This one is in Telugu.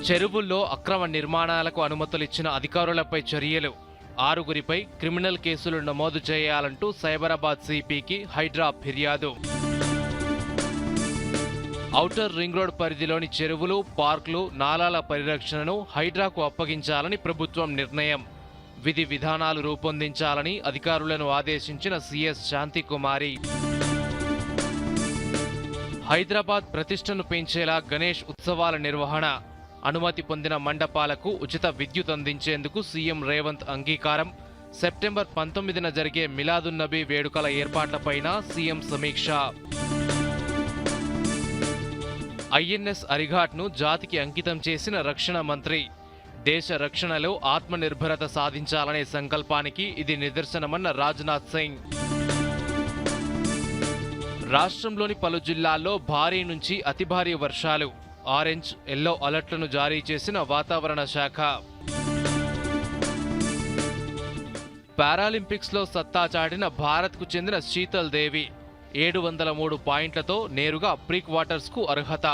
చెరువుల్లో అక్రమ నిర్మాణాలకు అనుమతులు ఇచ్చిన అధికారులపై చర్యలు. ఆరుగురిపై క్రిమినల్ కేసులు నమోదు చేయాలంటూ సైబరాబాద్ సిపికి హైడ్రా ఫిర్యాదు. ఔటర్ రింగ్ రోడ్ పరిధిలోని చెరువులు పార్కులు నాలాల పరిరక్షణను హైడ్రాకు అప్పగించాలని ప్రభుత్వం నిర్ణయం. విధి విధానాలు రూపొందించాలని అధికారులను ఆదేశించిన సీఎస్ శాంతికుమారి. హైదరాబాద్ ప్రతిష్టను పెంచేలా గణేష్ ఉత్సవాల నిర్వహణ. అనుమతి పొందిన మండపాలకు ఉచిత విద్యుత్ అందించేందుకు సీఎం రేవంత్ అంగీకారం. సెప్టెంబర్ పంతొమ్మిదిన జరిగే మిలాదున్నబీ వేడుకల ఏర్పాట్లపైన సీఎం సమీక్ష. ఐఎన్ఎస్ అరిఘాట్ను జాతికి అంకితం చేసిన రక్షణ మంత్రి. దేశ రక్షణలో ఆత్మనిర్భరత సాధించాలనే సంకల్పానికి ఇది నిదర్శనమన్న రాజ్నాథ్ సింగ్. రాష్ట్రంలోని పలు జిల్లాల్లో భారీ నుంచి అతి భారీ వర్షాలు. ఆరెంజ్ ఎల్లో అలర్ట్లను జారీ చేసిన వాతావరణ శాఖ. పారాలింపిక్స్లో సత్తా చాటిన భారత్కు చెందిన శీతల్ దేవి ఏడు వందల మూడు పాయింట్లతో నేరుగా ప్రీ క్వార్టర్స్కు అర్హత.